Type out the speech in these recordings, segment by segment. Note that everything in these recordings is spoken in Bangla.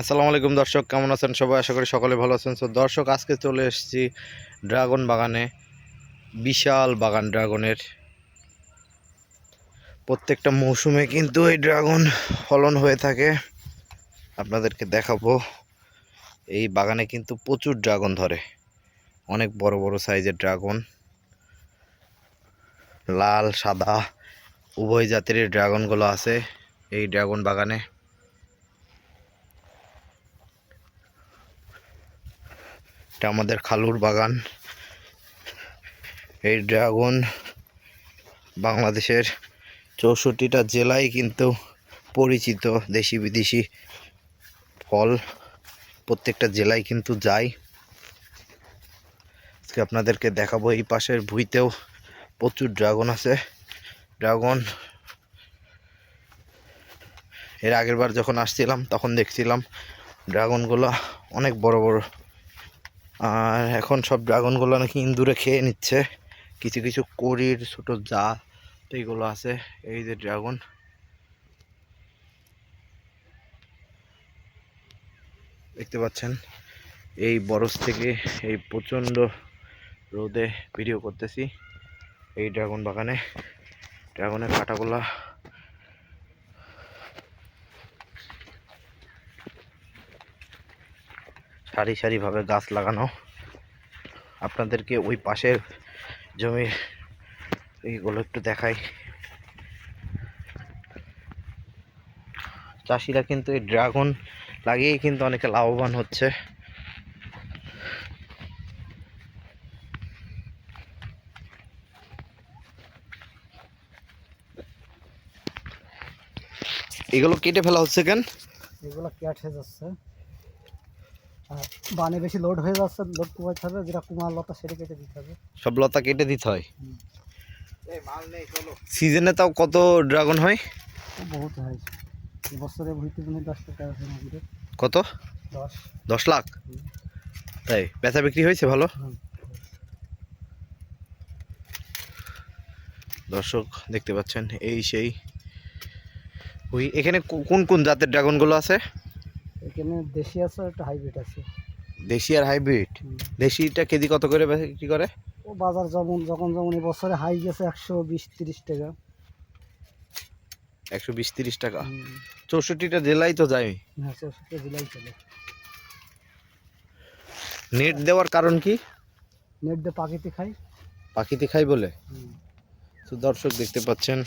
আসসালামু আলাইকুম দর্শক, কেমন আছেন সবাই? আশা করি সকলে ভালো আছেন। তো দর্শক, আজকে চলে এসেছি ড্রাগন বাগানে, বিশাল বাগান ড্রাগনের। প্রত্যেকটা মৌসুমে কিন্তু এই ড্রাগন ফলন হয়ে থাকে। আপনাদেরকে দেখাবো, এই বাগানে কিন্তু প্রচুর ড্রাগন ধরে। অনেক বড় বড় সাইজের ড্রাগন। লাল, সাদা, উভয় জাতের ড্রাগনগুলো আছে এই ড্রাগন বাগানে। এটা আমাদের খালুর বাগান। এই ড্রাগন বাংলাদেশের চৌষট্টিটা জেলায় কিন্তু পরিচিত দেশি বিদেশি ফল প্রত্যেকটা জেলায় কিন্তু যায়। আজকে আপনাদেরকে দেখাবো এই পাশের ভুঁইতেও প্রচুর ড্রাগন আছে। ড্রাগন এর আগের বার যখন আসছিলাম, তখন দেখছিলাম ড্রাগনগুলো অনেক বড় বড় আর এখন সব ড্রাগনগুলো নাকি ইন্দুরে খেয়ে নিচ্ছে। কিছু কিছু করির ছোট জা এইগুলো আছে। এই যে ড্রাগন। দেখতে পাচ্ছেন? এই বরফ থেকে এই প্রচণ্ড রোদে ভিডিও করতেছি এই ড্রাগন বাগানে। ড্রাগনের কাঁটাগুলা সারি সারিভাবে গাছ লাগানো। আপনাদেরকে ওই পাশের জমি এইগুলো একটু দেখাই। চাষিরা কিন্তু এই ড্রাগন লাগিয়েই কিন্তু অনেকে লাভবান হচ্ছে। এগুলো কেটে ফেলা হচ্ছে কেন? এগুলো হয়ে যাচ্ছে। বানে বেশি লোড হয়ে যাচ্ছে লোড কমাতে হবে যেটা কুমার লতা সেটা কেটে দিতে হবে। সব লতা কেটে দিতে হয়। সিজনে তাও কত ড্রাগন হয়? বহুত হয়। এবছরে ভুইতে তুমি দশ টাকা কত? দশ। দশ লাখ? তাই বেচা বিক্রি হয়েছে ভালো? দর্শক দেখতে পাচ্ছেন এই সেই। ওই এখানে কোন কোন জাতের ড্রাগনগুলো আছে? এখানে দেশি আছে একটা হাইব্রিড আছে। দেশি আর হাইব্রিড? দেশিটা কেজি কত করে বিক্রি করে? ও বাজার যেমন যখন যেমন এবছরে হাই গেছে একশো বিশ তিরিশ টাকা। একশো বিশ তিরিশ টাকা। চৌষট্টিটা জেলায় তো যায় হ্যাঁ চৌষট্টি জেলায় চলে। নেট দেওয়ার কারণ কি? নেট দিয়ে পাখিতে খাই। পাখিতে খাই বলে। তো দর্শক দেখতে পাচ্ছেন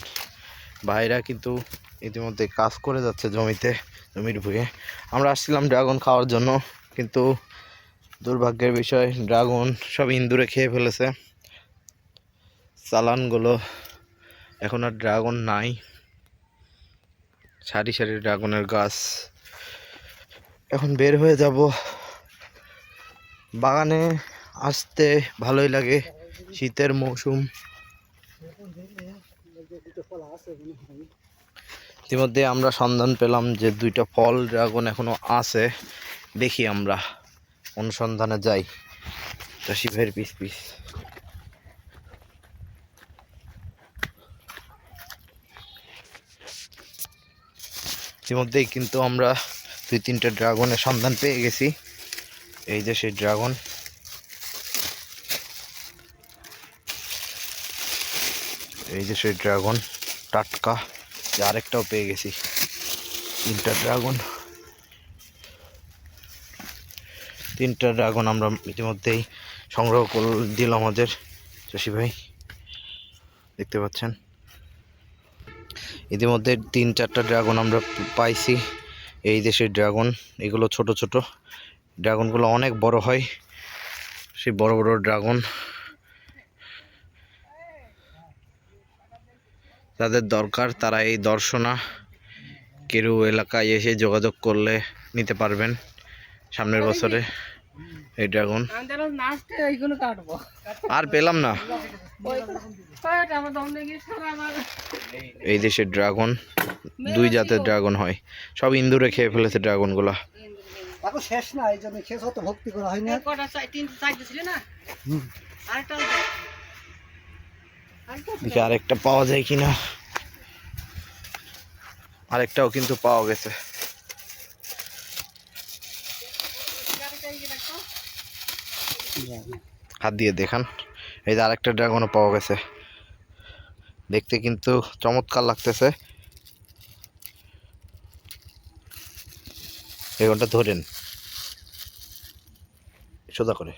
ভাইরা কিন্তু ইতিমধ্যে কাজ করে যাচ্ছে জমিতে জমির ভুঁয়ে আমরা আসছিলাম ড্রাগন খাওয়ার জন্য কিন্তু দুর্ভাগ্যের বিষয়, ড্রাগন সব ইন্দুরে খেয়ে ফেলেছে। চালানগুলো এখন আর ড্রাগন নাই। সারি সারি ড্রাগনের গাছ। এখন বের হয়ে যাব। বাগানে আসতে ভালোই লাগে। শীতের মৌসুম। ইতিমধ্যে আমরা সন্ধান পেলাম যে দুইটা ফল ড্রাগন এখনও আছে। দেখি আমরা। অনুসন্ধানে যাই। চাষি ভাইয়ের পিস পিস। ইতিমধ্যেই কিন্তু আমরা দুই তিনটা ড্রাগনের সন্ধান পেয়ে গেছি। এই যে সেই ড্রাগন। এই যে সেই ড্রাগন, টাটকা। আরেকটাও পেয়ে গেছি। তিনটা ড্রাগন। তিনটা ড্রাগন আমরা ইতিমধ্যেই সংগ্রহ করে দিল আমাদের। চাষি ভাই, দেখতে পাচ্ছেন? ইতিমধ্যে তিন, চারটা ড্রাগন আমরা পাইছি। এই দেশের ড্রাগন এগুলো ছোট ছোট। ড্রাগনগুলো অনেক বড় হয়। সেই বড় বড় ড্রাগন তাদের দরকার, তারা এই দর্শনা। কেরু এলাকায় এসে যোগাযোগ করলে নিতে পারবেন। সামনের বছরে এই ড্রাগন। আর পেলাম না। এই দেশের ড্রাগন দুই জাতের ড্রাগন হয়। সব ইন্দুরে খেয়ে ফেলেছে ড্রাগনগুলা। এখন শেষ না এই জন্য শেষ হতে ভক্তি করা হয় দেখি আরেকটা পাওয়া যায় কিনা। আরেকটাও কিন্তু পাওয়া গেছে। হাত দিয়ে দেখান। এই যে আরেকটা ড্রাগনও পাওয়া গেছে। দেখতে কিন্তু চমৎকার লাগতেছে। ড্রাগনটা ধরেন সোজা করে।